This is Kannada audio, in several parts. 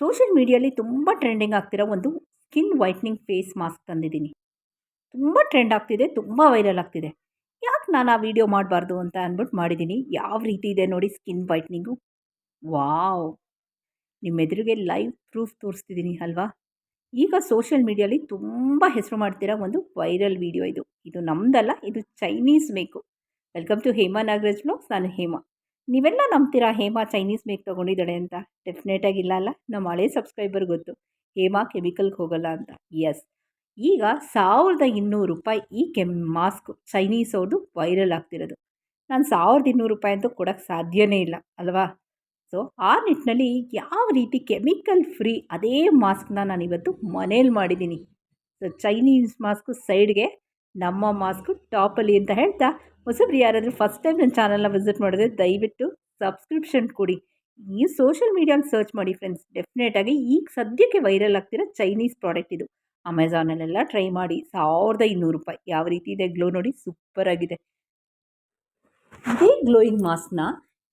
ಸೋಷಿಯಲ್ ಮೀಡಿಯಲ್ಲಿ ತುಂಬ ಟ್ರೆಂಡಿಂಗ್ ಆಗ್ತಿರೋ ಒಂದು ಸ್ಕಿನ್ ವೈಟ್ನಿಂಗ್ ಫೇಸ್ ಮಾಸ್ಕ್ ತಂದಿದ್ದೀನಿ. ತುಂಬ ಟ್ರೆಂಡ್ ಆಗ್ತಿದೆ, ತುಂಬ ವೈರಲ್ ಆಗ್ತಿದೆ. ಯಾಕೆ ನಾನು ಆ ವಿಡಿಯೋ ಮಾಡಬಾರ್ದು ಅಂತ ಅಂದ್ಬಿಟ್ಟು ಮಾಡಿದ್ದೀನಿ ಯಾವ ರೀತಿ ಇದೆ ನೋಡಿ ಸ್ಕಿನ್ ವೈಟ್ನಿಂಗು. ವಾವ್! ನಿಮ್ಮ ಎದುರಿಗೆ ಲೈವ್ ಪ್ರೂಫ್ ತೋರಿಸ್ತಿದ್ದೀನಿ ಅಲ್ವಾ? ಈಗ ಸೋಷಿಯಲ್ ಮೀಡಿಯಲ್ಲಿ ತುಂಬ ಹೆಸರು ಮಾಡ್ತಿರೋ ಒಂದು ವೈರಲ್ ವಿಡಿಯೋ ಇದು. ಇದು ನಮ್ಮದಲ್ಲ ಇದು Chinese make. Welcome to Hema Nagaraj blogs. ನಾನು ಹೇಮಾ. ನೀವೆಲ್ಲ ನಂಬ್ತೀರಾ? ಹೇಮಾ ಚೈನೀಸ್ ಮೇಕ್ ತೊಗೊಂಡಿದ್ದಾಳೆ ಅಂತ. ಡೆಫಿನೆಟಾಗಿ ಇಲ್ಲ ಅಲ್ಲ? ನಮ್ಮ ಹಳೆ ಸಬ್ಸ್ಕ್ರೈಬರ್ ಗೊತ್ತು. ಹೇಮಾ ಕೆಮಿಕಲ್ಗೆ ಹೋಗಲ್ಲ ಅಂತ. ಎಸ್ ಈಗ ಸಾವಿರದ ಇನ್ನೂರು ರೂಪಾಯಿ ಈ ಕೆಮ್ ಮಾಸ್ಕ್ ಚೈನೀಸ್ ಅವ್ರದ್ದು ವೈರಲ್ ಆಗ್ತಿರೋದು. ನಾನು ಸಾವಿರದ ಇನ್ನೂರು ರೂಪಾಯಿ ಅಂತೂ ಕೊಡೋಕ್ಕೆ ಸಾಧ್ಯವೇ ಇಲ್ಲ, ಅಲ್ವಾ? ಸೊ ಆ ನಿಟ್ಟಿನಲ್ಲಿ ಯಾವ ರೀತಿ ಕೆಮಿಕಲ್ ಫ್ರೀ ಅದೇ ಮಾಸ್ಕ್ನ ನಾನಿವತ್ತು ಮನೇಲಿ ಮಾಡಿದ್ದೀನಿ ಸೊ ಚೈನೀಸ್ ಮಾಸ್ಕು ಸೈಡ್ಗೆ ನಮ್ಮ ಮಾಸ್ಕು ಟಾಪಲ್ಲಿ ಅಂತ ಹೇಳ್ತಾ ಹೊಸಬ್ರು ಯಾರಾದರೂ ಫಸ್ಟ್ ಟೈಮ್ ನನ್ನ ಚಾನಲ್ನ ವಿಸಿಟ್ ಮಾಡಿದ್ರೆ ದಯವಿಟ್ಟು ಸಬ್ಸ್ಕ್ರಿಪ್ಷನ್ ಕೊಡಿ. ಈ ಸೋಷಿಯಲ್ ಮೀಡಿಯಾನ ಸರ್ಚ್ ಮಾಡಿ ಫ್ರೆಂಡ್ಸ್ ಡೆಫಿನೆಟಾಗಿ ಈಗ ಸದ್ಯಕ್ಕೆ ವೈರಲ್ ಆಗ್ತಿರೋ ಚೈನೀಸ್ ಪ್ರಾಡಕ್ಟ್ ಇದು. ಅಮೆಝಾನಲ್ಲೆಲ್ಲ ಟ್ರೈ ಮಾಡಿ ಸಾವಿರದ ಇನ್ನೂರು ರೂಪಾಯಿ. ಯಾವ ರೀತಿ ಇದೆ ಗ್ಲೋ ನೋಡಿ ಸೂಪರ್ ಆಗಿದೆ. ಇದೇ ಗ್ಲೋಯಿಂಗ್ ಮಾಸ್ಕ್ನ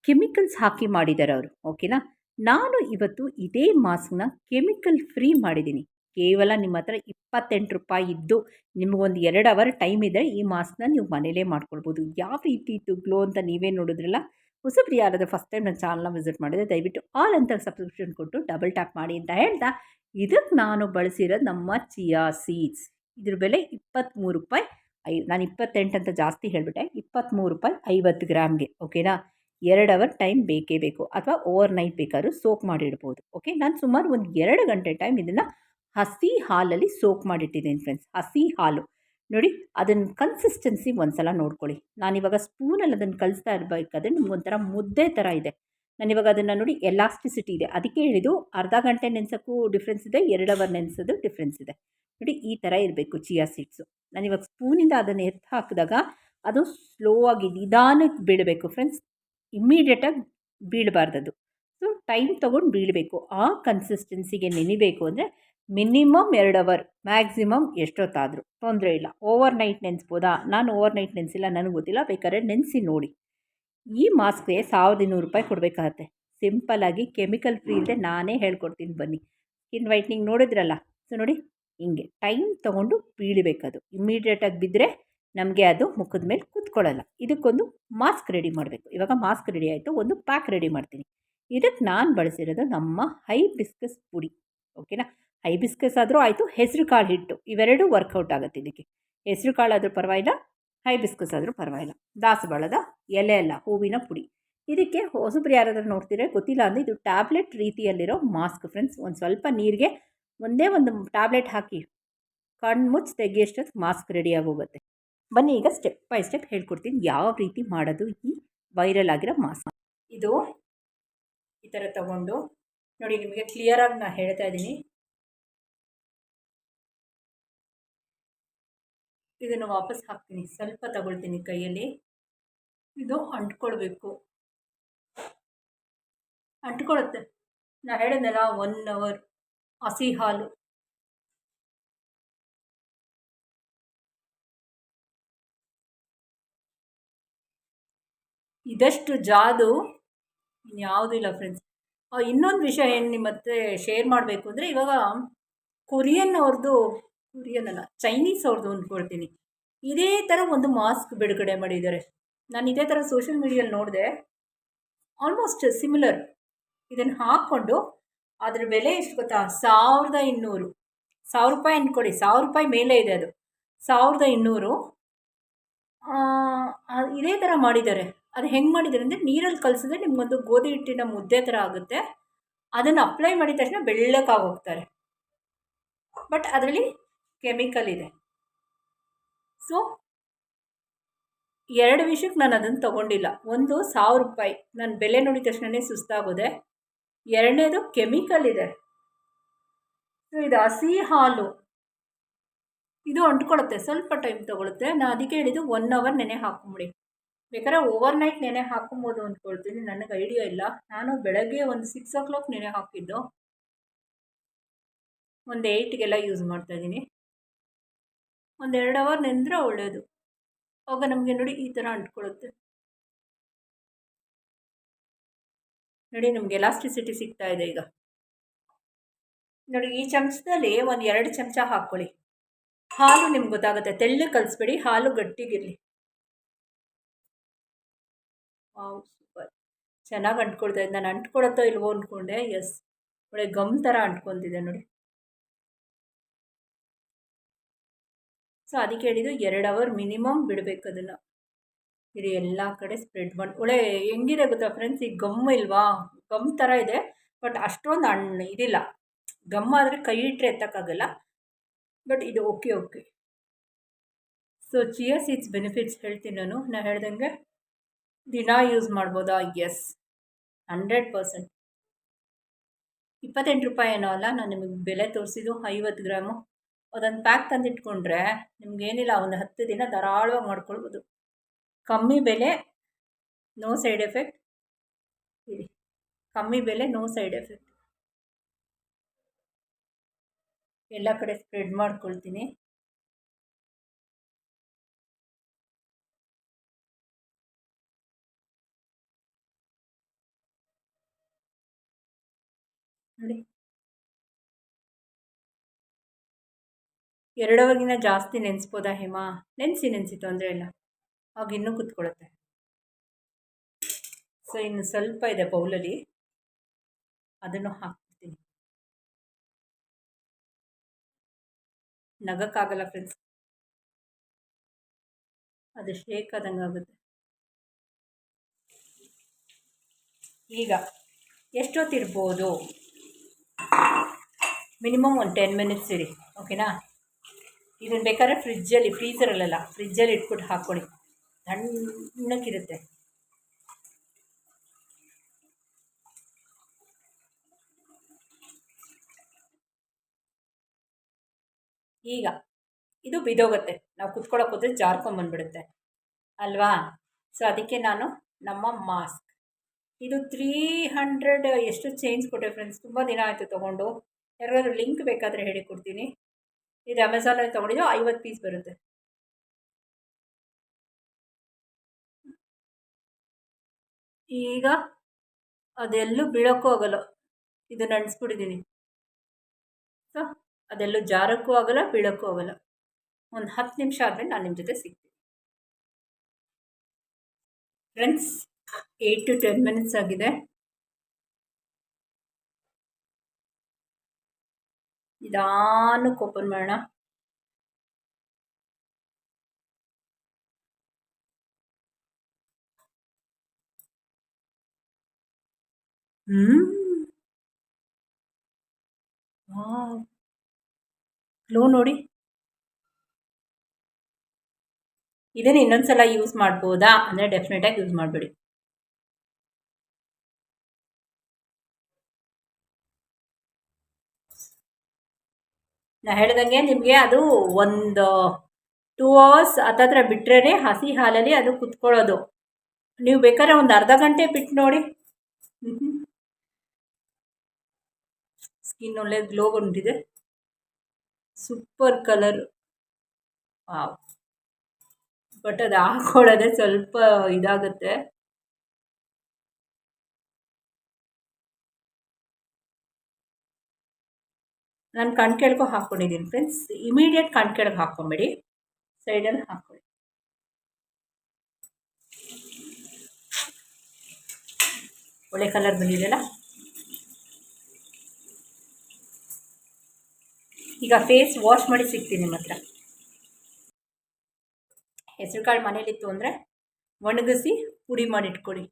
ಕೆಮಿಕಲ್ಸ್ ಹಾಕಿ ಮಾಡಿದ್ದಾರೆ ಅವರು. ಓಕೆನಾ ನಾನು ಇವತ್ತು ಇದೇ ಮಾಸ್ಕ್ನ ಕೆಮಿಕಲ್ ಫ್ರೀ ಮಾಡಿದ್ದೀನಿ ಕೇವಲ ನಿಮ್ಮ ಹತ್ರ ಇಪ್ಪತ್ತೆಂಟು ರೂಪಾಯಿ ಇದ್ದು ನಿಮಗೊಂದು ಎರಡು ಅವರ್ ಟೈಮ್ ಇದೆ ಈ ಮಾಸ್ಕ್ನ ನೀವು ಮನೇಲೇ ಮಾಡ್ಕೊಳ್ಬೋದು. ಯಾವ ರೀತಿ ಇತ್ತು ಗ್ಲೋ ಅಂತ ನೀವೇ ನೋಡಿದ್ರಲ್ಲ ಹೊಸಬ್ರು ಯಾರಾದರೂ ಫಸ್ಟ್ ಟೈಮ್ ನನ್ನ ಚಾನಲ್ನ ವಿಸಿಟ್ ಮಾಡಿದ್ರೆ ದಯವಿಟ್ಟು ಆಲ್ ಅಂತ ಸಬ್ಸ್ಕ್ರಿಪ್ಷನ್ ಕೊಟ್ಟು ಡಬಲ್ ಟ್ಯಾಪ್ ಮಾಡಿ ಅಂತ ಹೇಳ್ತಾ ಇದಕ್ಕೆ ನಾನು ಬಳಸಿರೋದು ನಮ್ಮ ಚಿಯಾ ಸೀಡ್ಸ್. ಇದ್ರ ಬೆಲೆ ಇಪ್ಪತ್ತ್ಮೂರು ರೂಪಾಯಿ ಐ, ನಾನು ಇಪ್ಪತ್ತೆಂಟು ಅಂತ ಜಾಸ್ತಿ ಹೇಳಿಬಿಟ್ಟೆ ಇಪ್ಪತ್ತ್ಮೂರು ರೂಪಾಯಿ ಐವತ್ತು ಗ್ರಾಮ್ಗೆ, ಓಕೆನಾ? ಎರಡು ಅವರ್ ಟೈಮ್ ಬೇಕೇ ಬೇಕು, ಅಥವಾ ಓವರ್ ನೈಟ್ ಬೇಕಾದ್ರೂ ಸೋಕ್ ಮಾಡಿಡ್ಬೋದು, ಓಕೆ? ನಾನು ಸುಮಾರು ಒಂದು ಎರಡು ಗಂಟೆ ಟೈಮ್ ಇದನ್ನು ಹಸಿ ಹಾಲಲ್ಲಿ ಸೋಕ್ ಮಾಡಿಟ್ಟಿದ್ದೀನಿ ಫ್ರೆಂಡ್ಸ್ ಹಸಿ ಹಾಲು. ನೋಡಿ ಅದನ್ನು ಕನ್ಸಿಸ್ಟೆನ್ಸಿ ಒಂದು ಸಲ ನೋಡ್ಕೊಳ್ಳಿ. ನಾನಿವಾಗ ಸ್ಪೂನಲ್ಲಿ ಅದನ್ನು ಕಲಿಸ್ತಾ ಇರಬೇಕಾದ್ರೆ ನಿಮ್ಗೊಂಥರ ಮುದ್ದೆ ಥರ ಇದೆ. ನಾನಿವಾಗ ಅದನ್ನು ನೋಡಿ ಎಲಾಸ್ಟಿಸಿಟಿ ಇದೆ. ಅದಕ್ಕೆ ಹೇಳಿದ್ದು ಅರ್ಧ ಗಂಟೆ ನೆನೆಸೋಕ್ಕೂ ಡಿಫ್ರೆನ್ಸ್ ಇದೆ, ಎರಡು ಅವರ್ ನೆನೆಸೋದು ಡಿಫ್ರೆನ್ಸ್ ಇದೆ. ನೋಡಿ, ಈ ಥರ ಇರಬೇಕು ಚಿಯಾ ಸೀಡ್ಸು ನಾನಿವಾಗ ಸ್ಪೂನಿಂದ ಅದನ್ನು ಎತ್ತು ಹಾಕಿದಾಗ ಅದು ಸ್ಲೋ ಆಗಿ ನಿಧಾನಕ್ಕೆ ಬೀಳಬೇಕು ಫ್ರೆಂಡ್ಸ್ ಇಮ್ಮಿಡಿಯೇಟಾಗಿ ಬೀಳಬಾರ್ದದು. ಸೊ ಟೈಮ್ ತೊಗೊಂಡು ಬೀಳಬೇಕು. ಆ ಕನ್ಸಿಸ್ಟೆನ್ಸಿಗೆ ನೆನಿಬೇಕು ಅಂದರೆ ಮಿನಿಮಮ್ ಎರಡು ಅವರ್, ಮ್ಯಾಕ್ಸಿಮಮ್ ಎಷ್ಟೊತ್ತಾದರೂ. ತೊಂದರೆ ಇಲ್ಲ. ಓವರ್ ನೈಟ್ ನೆನೆಸ್ಬೋದಾ? ನಾನು ಓವರ್ ನೈಟ್ ನೆನೆಸಿಲ್ಲ, ನನಗೆ ಗೊತ್ತಿಲ್ಲ. ಬೇಕಾದ್ರೆ ನೆನೆಸಿ ನೋಡಿ. ಈ ಮಾಸ್ಕ್ಗೆ ಸಾವಿರದ ಇನ್ನೂರು ರೂಪಾಯಿ ಕೊಡಬೇಕಾಗತ್ತೆ. ಸಿಂಪಲ್ಲಾಗಿ ಕೆಮಿಕಲ್ ಫ್ರೀ ಇಲ್ಲದೆ ನಾನೇ ಹೇಳ್ಕೊಡ್ತೀನಿ ಬನ್ನಿ. ಸ್ಕಿನ್ ವೈಟ್ನಿಂಗ್ ನೋಡಿದ್ರಲ್ಲ? ಸೊ ನೋಡಿ, ಹಿಂಗೆ ಟೈಮ್ ತೊಗೊಂಡು ಬೀಳಬೇಕದು ಇಮ್ಮಿಡಿಯೇಟಾಗಿ ಬಿದ್ದರೆ ನಮಗೆ ಅದು ಮುಖದ ಮೇಲೆ ಕೂತ್ಕೊಳ್ಳಲ್ಲ ಇದಕ್ಕೊಂದು ಮಾಸ್ಕ್ ರೆಡಿ ಮಾಡಬೇಕು. ಇವಾಗ ಮಾಸ್ಕ್ ರೆಡಿ ಆಯಿತು, ಒಂದು ಪ್ಯಾಕ್ ರೆಡಿ ಮಾಡ್ತೀನಿ. ಇದಕ್ಕೆ ನಾನು ಬಳಸಿರೋದು ನಮ್ಮ ಹೈ ಬಿಸ್ಕಸ್ ಪುಡಿ. ಓಕೆನಾ? ಹೈಬಿಸ್ಕಸ್ ಆದರೂ ಆಯಿತು, ಹೆಸರು ಕಾಳು ಹಿಟ್ಟು. ಇವೆರಡೂ ವರ್ಕೌಟ್ ಆಗುತ್ತೆ ಇದಕ್ಕೆ. ಹೆಸರು ಕಾಳು ಆದರೂ ಪರವಾಗಿಲ್ಲ, ಹೈಬಿಸ್ಕಸ್ ಆದರೂ ಪರವಾಗಿಲ್ಲ. ದಾಸಬಾಳದ ಎಲೆ ಅಲ್ಲ, ಹೂವಿನ ಪುಡಿ. ಇದಕ್ಕೆ ಹೊಸಬ್ರು ಯಾರಾದರೂ ನೋಡ್ತಿದ್ರೆ ಗೊತ್ತಿಲ್ಲ ಅಂದರೆ ಇದು ಟ್ಯಾಬ್ಲೆಟ್ ರೀತಿಯಲ್ಲಿರೋ ಮಾಸ್ಕ್ ಫ್ರೆಂಡ್ಸ್ ಒಂದು ಸ್ವಲ್ಪ ನೀರಿಗೆ ಒಂದೇ ಒಂದು ಟ್ಯಾಬ್ಲೆಟ್ ಹಾಕಿ ಕಣ್ಣು ಮುಚ್ಚಿ ತೆಗಿಯೋಷ್ಟೊತ್ತು ಮಾಸ್ಕ್ ರೆಡಿಯಾಗಿ ಹೋಗುತ್ತೆ ಬನ್ನಿ ಈಗ ಸ್ಟೆಪ್ ಬೈ ಸ್ಟೆಪ್ ಹೇಳ್ಕೊಡ್ತೀನಿ ಯಾವ ರೀತಿ ಮಾಡೋದು ಈ ವೈರಲ್ ಆಗಿರೋ ಮಾಸ್ಕ್ ಇದು ಈ ಥರ ತಗೊಂಡು ನೋಡಿ ನಿಮಗೆ ಕ್ಲಿಯರಾಗಿ ನಾನು ಹೇಳ್ತಾ ಇದ್ದೀನಿ. ಇದನ್ನು ವಾಪಸ್ ಹಾಕ್ತೀನಿ. ಸ್ವಲ್ಪ ತಗೊಳ್ತೀನಿ ಕೈಯಲ್ಲಿ. ಇದು ಅಂಟ್ಕೊಳ್ಬೇಕು. ಅಂಟ್ಕೊಳ್ಳುತ್ತೆ ನಾ ಹೇಳಿದ್ನಲ್ಲ ಒನ್ ಅವರ್ ಹಸಿ ಹಾಲು. ಇದಷ್ಟು ಜಾದು ಇಲ್ಲ ಫ್ರೆಂಡ್ಸ್ ಇನ್ನೊಂದು ವಿಷಯ ಏನು ನಿಮ್ಮ ಹತ್ರ ಶೇರ್ ಮಾಡಬೇಕು ಅಂದರೆ ಇವಾಗ ಕೊರಿಯನ್ ಅವ್ರದ್ದು ಕೊರಿಯನ್ ಅಲ್ಲ ಚೈನೀಸ್ ಅವ್ರದ್ದು ಅಂದ್ಕೊಳ್ತೀನಿ ಇದೇ ಥರ ಒಂದು ಮಾಸ್ಕ್ ಬಿಡುಗಡೆ ಮಾಡಿದ್ದಾರೆ. ನಾನು ಇದೇ ಥರ ಸೋಷಿಯಲ್ ಮೀಡಿಯಲ್ಲಿ ನೋಡಿದೆ ಆಲ್ಮೋಸ್ಟ್ ಸಿಮಿಲರ್ ಇದನ್ನು ಹಾಕ್ಕೊಂಡು ಅದರ ಬೆಲೆ ಎಷ್ಟು ಗೊತ್ತಾ? ಸಾವಿರದ ಇನ್ನೂರು. ಸಾವಿರ ರೂಪಾಯಿ ಅಂದ್ಕೊಡಿ ಸಾವಿರ ರೂಪಾಯಿ ಮೇಲೆ ಇದೆ ಅದು. ಸಾವಿರದ ಇನ್ನೂರು. ಇದೇ ಥರ ಮಾಡಿದ್ದಾರೆ. ಅದು ಹೆಂಗೆ ಮಾಡಿದ್ದಾರೆ ಅಂದರೆ ನೀರಲ್ಲಿ ಕಲಿಸಿದ್ರೆ ನಿಮಗೊಂದು ಗೋಧಿ ಹಿಟ್ಟಿನ ಮುದ್ದೆ ಥರ ಆಗುತ್ತೆ. ಅದನ್ನು ಅಪ್ಲೈ ಮಾಡಿದ ತಕ್ಷಣ ಬೆಳ್ಳಕ್ಕಾಗೋಗ್ತಾರೆ ಬಟ್ ಅದರಲ್ಲಿ ಕೆಮಿಕಲ್ ಇದೆ. ಸೊ ಎರಡು ವಿಷಯಕ್ಕೆ ನಾನು ಅದನ್ನು ತಗೊಂಡಿಲ್ಲ. ಒಂದು ಸಾವಿರ ರೂಪಾಯಿ. ನಾನು ಬೆಲೆ ನೋಡಿದ ತಕ್ಷಣವೇ ಸುಸ್ತಾಗೋದೆ. ಎರಡನೇದು ಕೆಮಿಕಲ್ ಇದೆ. ಸೊ ಇದು ಹಸಿ ಹಾಲು. ಇದು ಅಂಟ್ಕೊಳ್ಳುತ್ತೆ. ಸ್ವಲ್ಪ ಟೈಮ್ ತೊಗೊಳುತ್ತೆ. ನಾನು ಅದಕ್ಕೆ ಹೇಳಿದ್ದು ಒನ್ ಅವರ್ ನೆನೆ ಹಾಕೊಂಬಿಡಿ. ಬೇಕಾದ್ರೆ ಓವರ್ ನೈಟ್ ನೆನೆ ಹಾಕೊಬೋದು ಅಂದ್ಕೊಳ್ತೀನಿ. ನನಗೆ ಐಡಿಯಾ ಇಲ್ಲ. ನಾನು ಬೆಳಗ್ಗೆ ಒಂದು ಸಿಕ್ಸ್ ಓ ಕ್ಲಾಕ್ ನೆನೆ ಹಾಕಿದ್ದು. ಒಂದು ಏಯ್ಟ್ಗೆಲ್ಲ ಯೂಸ್ ಮಾಡ್ತಾಯಿದ್ದೀನಿ ಒಂದು ಎರಡು ಅವರ್ ನೆಂದರೆ ಒಳ್ಳೆಯದು ಆವಾಗ ನಮಗೆ ನೋಡಿ ಈ ಥರ ಅಂಟ್ಕೊಳ್ಳುತ್ತೆ ನೋಡಿ ನಮಗೆ ಎಲಾಸ್ಟಿಸಿಟಿ ಸಿಗ್ತಾ ಇದೆ ಈಗ. ನೋಡಿ ಈ ಚಮಚದಲ್ಲಿ ಒಂದು ಎರಡು ಚಮಚ ಹಾಕ್ಕೊಳ್ಳಿ. ಹಾಲು ನಿಮ್ಗೆ ಗೊತ್ತಾಗುತ್ತೆ. ತೆಳ್ಳಗೆ ಕಲಿಸ್ಬೇಡಿ, ಹಾಲು ಗಟ್ಟಿಗಿರಲಿ. ಸೂಪರ್. ಚೆನ್ನಾಗಿ ಅಂಟ್ಕೊಳ್ತಾ ಇದ್ದೆ ನಾನು ಅಂಟ್ಕೊಳತ್ತೋ ಇಲ್ವೋ ಅಂದ್ಕೊಂಡೆ ಎಸ್. ಒಳ್ಳೆ ಗಮ್ ಥರ ಅಂಟ್ಕೊತಿದೆ ನೋಡಿ. ಸೊ ಅದಕ್ಕೆ ಹೇಳಿದ್ದು ಎರಡು ಅವರ್ ಮಿನಿಮಮ್ ಬಿಡಬೇಕು ಅದನ್ನು. ಇದು ಎಲ್ಲ ಕಡೆ ಸ್ಪ್ರೆಡ್ ಮಾಡಿ, ಒಳ್ಳೆ ಹೆಂಗಿದೆ ಗೊತ್ತಾ ಫ್ರೆಂಡ್ಸ್ ಈಗ ಗಮ್ ಇಲ್ವಾ? ಗಮ್ ಥರ ಇದೆ ಬಟ್ ಅಷ್ಟೊಂದು ಹಣ್ಣು ಇದಿಲ್ಲ. ಗಮ್ ಆದರೆ ಕೈ ಇಟ್ಟರೆ ಎತ್ತಕ್ಕಾಗಲ್ಲ ಬಟ್ ಇದು okay okay so chia seeds benefits ಹೇಳ್ತೀನಿ ನಾನು. ನಾನು ಹೇಳ್ದಂಗೆ, ದಿನ ಯೂಸ್ ಮಾಡ್ಬೋದಾ? ಎಸ್ ಹಂಡ್ರೆಡ್ ಪರ್ಸೆಂಟ್ ಇಪ್ಪತ್ತೆಂಟು ರೂಪಾಯಿ ಏನೋ ಅಲ್ಲ? ನಾನು ನಿಮಗೆ ಬೆಲೆ ತೋರಿಸಿದ್ದು, ಐವತ್ತು ಗ್ರಾಮು. ಅದೊಂದು ಪ್ಯಾಕ್ ತಂದಿಟ್ಕೊಂಡ್ರೆ ನಿಮ್ಗೇನಿಲ್ಲ, ಒಂದು ಹತ್ತು ದಿನ ಧಾರಾಳವಾಗಿ ಮಾಡ್ಕೊಳ್ಬೋದು. ಕಮ್ಮಿ ಬೆಲೆ ನೋ ಸೈಡ್ ಎಫೆಕ್ಟ್ ಇರಿ, ಕಮ್ಮಿ ಬೆಲೆ ನೋ ಸೈಡ್ ಎಫೆಕ್ಟ್ ಎಲ್ಲ ಕಡೆ ಸ್ಪ್ರೆಡ್ ಮಾಡ್ಕೊಳ್ತೀನಿ. ನೋಡಿ. ಎರಡವರೆಗಿನ ಜಾಸ್ತಿ ನೆನೆಸ್ಬೋದಾ ಹೇಮಾ? ನೆನೆಸಿ ನೆನೆಸಿ, ತೊಂದರೆ ಇಲ್ಲ. ಆಗ ಇನ್ನೂ ಕುತ್ಕೊಳ್ಳುತ್ತೆ ಸೊ ಇನ್ನು ಸ್ವಲ್ಪ ಇದೆ ಬೌಲಲ್ಲಿ. ಅದನ್ನು ಹಾಕ್ಬಿಡ್ತೀನಿ. ನಗಕ್ಕಾಗಲ್ಲ ಫ್ರೆಂಡ್ಸ್ ಅದು ಶೇಕ್ ಆದಂಗೆ ಆಗುತ್ತೆ. ಈಗ ಎಷ್ಟೊತ್ತಿರ್ಬೋದು? ಮಿನಿಮಮ್ ಒಂದು ಟೆನ್ ಮಿನಿಟ್ಸ್ ಇರಿ ಓಕೆನಾ ಇದನ್ನು ಬೇಕಾದ್ರೆ ಫ್ರಿಜ್ಜಲ್ಲಿ ಫ್ರೀಸರಲ್ಲೆಲ್ಲ ಫ್ರಿಜ್ಜಲ್ಲಿ ಇಟ್ಬಿಟ್ಟು ಹಾಕ್ಕೊಳ್ಳಿ ತಣ್ಣಕ್ಕಿರುತ್ತೆ ಈಗ, ಇದು ಬಿದೋಗುತ್ತೆ. ನಾವು ಕುತ್ಕೊಳ್ಳೋಕೆ ಹೋದ್ರೆ ಜಾರ್ಕೊಂಬಂದ್ಬಿಡುತ್ತೆ ಅಲ್ವಾ? ಸೊ ಅದಕ್ಕೆ ನಾನು ನಮ್ಮ ಮಾಸ್ಕ್. ಇದು ತ್ರೀ ಹಂಡ್ರೆಡ್ ಎಷ್ಟು ಚೇಂಜ್ ಕೊಟ್ಟೆ ಫ್ರೆಂಡ್ಸ್ ತುಂಬ ದಿನ ಆಯಿತು ತೊಗೊಂಡು. ಯಾರಿಗಾದ್ರೂ ಲಿಂಕ್ ಬೇಕಾದರೆ ಹೇಳಿ ಕೊಡ್ತೀನಿ ಇದು ಅಮೆಝಾನಲ್ಲಿ ತೊಗೊಂಡಿದ್ದು ಐವತ್ತು ಪೀಸ್ ಬರುತ್ತೆ. ಈಗ ಅದೆಲ್ಲೂ ಬೀಳೋಕ್ಕೂ ಆಗಲ್ಲ. ಇದನ್ನು ಅಂಟಿಸ್ಬಿಟ್ಟಿದ್ದೀನಿ ಸೊ ಅದೆಲ್ಲೂ ಜಾರಕ್ಕೂ ಆಗಲ್ಲ, ಬೀಳೋಕ್ಕೂ ಆಗಲ್ಲ. ಒಂದು ಹತ್ತು ನಿಮಿಷ ಆದಮೇಲೆ ನಾನು ನಿಮ್ಮ ಜೊತೆ ಸಿಗ್ತೀನಿ. Friends eight to ten minutes ಆಗಿದೆ. ನಿಧಾನಕ್ಕೆ ಓಪನ್ ಮಾಡೋಣ. ಹ್ಮ್. ಗ್ಲೋ ನೋಡಿ. ಇದನ್ನು ಇನ್ನೊಂದ್ಸಲ ಯೂಸ್ ಮಾಡ್ಬೋದಾ? ಅಂದರೆ ಡೆಫಿನೆಟಾಗಿ ಯೂಸ್ ಮಾಡಬೇಡಿ. ನಾ ಹೇಳ್ದಂಗೆ ನಿಮಗೆ ಅದು ಒಂದು ಟೂ ಅವರ್ಸ್ ಹತ್ತತ್ರ ಬಿಟ್ಟರೆ ಹಸಿ ಹಾಲಲ್ಲಿ ಅದು ಕುತ್ಕೊಳ್ಳೋದು. ನೀವು ಬೇಕಾದ್ರೆ ಒಂದು ಅರ್ಧ ಗಂಟೆ ಬಿಟ್ಟು ನೋಡಿ. ಸ್ಕಿನ್ ಒಳ್ಳೆ ಗ್ಲೋ ಗೊಂಡಿದೆ ಸೂಪರ್ ಕಲರ್ ಬಟ್ ಅದು ಹಾಕೊಳ್ಳೋದೇ ಸ್ವಲ್ಪ ಇದಾಗುತ್ತೆ. ನಾನು ಕಣ್ ಕೇಳ್ಕೊ ಹಾಕ್ಕೊಂಡಿದ್ದೀನಿ ಫ್ರೆಂಡ್ಸ್ ಇಮಿಡಿಯೇಟ್ ಕಣ್ ಕೆಳಗೆ ಹಾಕ್ಕೊಂಬೇಡಿ ಸೈಡಲ್ಲಿ ಹಾಕ್ಕೊಳ್ಳಿ ಒಳ್ಳೆ ಕಲರ್ ಬಂದಿದೆಯಲ್ಲ? ಈಗ ಫೇಸ್ ವಾಶ್ ಮಾಡಿ ಸಿಗ್ತೀನಿ ನಿಮ್ಮ ಹತ್ರ. ಹೆಸರು ಕಾಳು ಮನೇಲಿತ್ತು ಅಂದರೆ ಒಣಗಿಸಿ ಪುಡಿ ಮಾಡಿಟ್ಕೊಳ್ಳಿ.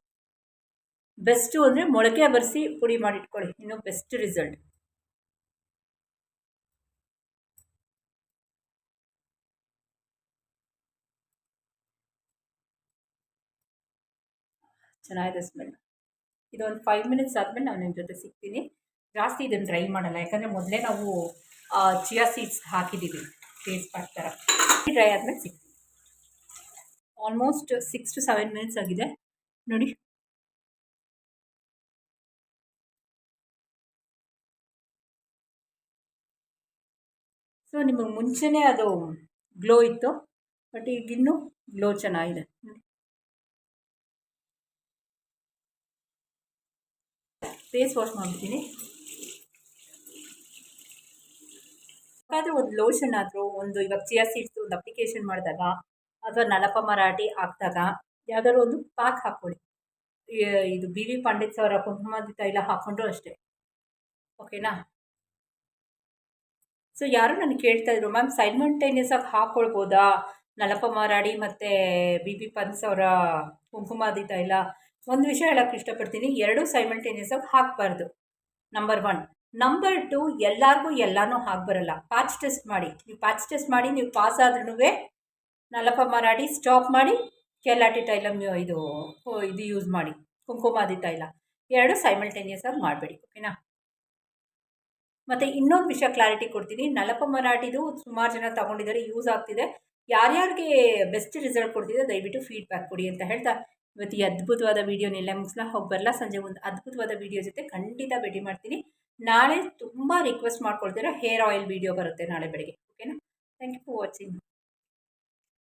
ಬೆಸ್ಟು ಅಂದರೆ ಮೊಳಕೆ ಬರೆಸಿ ಪುಡಿ ಮಾಡಿಟ್ಕೊಳ್ಳಿ. ಇನ್ನೂ ಬೆಸ್ಟ್ ರಿಸಲ್ಟ್ ಚೆನ್ನಾಗಿದೆ ಸ್ಮೆಲ್ ಇದೊಂದು ಫೈವ್ ಮಿನಿಟ್ಸ್ ಆದಮೇಲೆ ನಾನು ನಿಮ್ಮ ಜೊತೆ ಸಿಗ್ತೀನಿ. ಜಾಸ್ತಿ ಇದನ್ನು ಡ್ರೈ ಮಾಡಲ್ಲ, ಯಾಕಂದರೆ ಮೊದಲೇ ನಾವು ಚಿಯಾ ಸೀಡ್ಸ್ ಹಾಕಿದ್ದೀವಿ ಫೇಸ್ ಪ್ಯಾಕ್ ಥರ ಡ್ರೈ ಆದಮೇಲೆ ಸಿಗ್ತೀನಿ. Almost six to seven minutes ಆಗಿದೆ. ನೋಡಿ. ಸೊ ನಿಮಗೆ ಮುಂಚೆನೇ ಅದು ಗ್ಲೋ ಇತ್ತು ಬಟ್ ಈಗಿನ್ನೂ ಗ್ಲೋ ಚೆನ್ನಾಗಿದೆ. ಫೇಸ್ ವಾಶ್ ಮಾಡ್ತೀನಿ ಯಾವುದಾದ್ರೂ ಒಂದು ಲೋಷನ್ ಆದರೂ, ಒಂದು ಇವಾಗ ಚಿಯಾ ಸೀಡ್ಸ್ ಒಂದು ಅಪ್ಲಿಕೇಶನ್ ಮಾಡಿದಾಗ, ಅಥವಾ ನಲಪ ಮರಾಠಿ ಹಾಕಿದಾಗ, ಯಾವ್ದಾದ್ರು ಒಂದು ಪ್ಯಾಕ್ ಹಾಕ್ಕೊಳ್ಳಿ. ಇದು ಬಿ ವಿ ಪಾಂಡಿತ್ ಅವರ ಕುಂಕುಮಾದಿ ತೈಲ ಹಾಕ್ಕೊಂಡ್ರು ಅಷ್ಟೇ. ಓಕೆನಾ? ಸೊ ಯಾರು ನನಗೆ ಕೇಳ್ತಾ ಇದ್ರು, ಮ್ಯಾಮ್ ಸೈಮಲ್ಟೇನಿಯಸ್ ಆಗಿ ಹಾಕ್ಕೊಳ್ಬೋದಾ? ನಲಪ ಮರಾಡಿ ಮತ್ತು ಬಿ ಬಿ ಪನ್ಸ್ ಅವರ ಕುಂಕುಮಾದಿ ತೈಲ ಒಂದು ವಿಷಯ ಹೇಳೋಕ್ಕೆ ಇಷ್ಟಪಡ್ತೀನಿ. ಎರಡೂ ಸೈಮಲ್ಟೇನಿಯಸ್ ಹಾಕಬಾರ್ದು. ನಂಬರ್ ಒನ್ ನಂಬರ್ ಟು ಎಲ್ಲರಿಗೂ ಎಲ್ಲನೂ ಬರಲ್ಲ ಪ್ಯಾಚ್ ಟೆಸ್ಟ್ ಮಾಡಿ. ನೀವು ಪ್ಯಾಚ್ ಟೆಸ್ಟ್ ಮಾಡಿ, ನೀವು ಪಾಸ್ ಆದ್ರೂ ನಲಪ ಮರಾಡಿ ಸ್ಟಾಪ್ ಮಾಡಿ ಕೆಲಾಟಿ ತೈಲಮ್ ಇದು ಇದು ಯೂಸ್ ಮಾಡಿ. ಕುಂಕುಮಾದಿ ತೈಲ ಎರಡು ಸೈಮಲ್ಟೇನಿಯಸ್ ಆಗಿ ಮಾಡಬೇಡಿ ಓಕೆನಾ ಮತ್ತು ಇನ್ನೊಂದು ವಿಷಯ ಕ್ಲಾರಿಟಿ ಕೊಡ್ತೀನಿ. ನಲಪ ಮರಾಠಿದು ಸುಮಾರು ಜನ ತಗೊಂಡಿದ್ದಾರೆ ಯೂಸ್ ಆಗ್ತಿದೆ. ಯಾರ್ಯಾರಿಗೆ ಬೆಸ್ಟ್ ರಿಸಲ್ಟ್ ಕೊಡ್ತಿದೆ, ದಯವಿಟ್ಟು ಫೀಡ್ಬ್ಯಾಕ್ ಕೊಡಿ ಅಂತ ಹೇಳ್ತಾ ಇವತ್ತು ಈ ಅದ್ಭುತವಾದ ವೀಡಿಯೋನೆಲ್ಲ ಮುಗಿಸ್ಲಾ ಹೋಗಿ ಬರಲ್ಲ ಸಂಜೆ ಒಂದು ಅದ್ಭುತವಾದ ವಿಡಿಯೋ ಜೊತೆ ಖಂಡಿತ ಭೇಟಿ ಮಾಡ್ತೀನಿ. ನಾಳೆ ತುಂಬ ರಿಕ್ವೆಸ್ಟ್ ಮಾಡ್ಕೊಳ್ತೀರಾ ಹೇರ್ ಆಯಿಲ್ ವೀಡಿಯೋ ಬರುತ್ತೆ ನಾಳೆ ಬೆಳಗ್ಗೆ ಓಕೆನಾ ಥ್ಯಾಂಕ್ ಯು ಫಾರ್ ವಾಚಿಂಗ್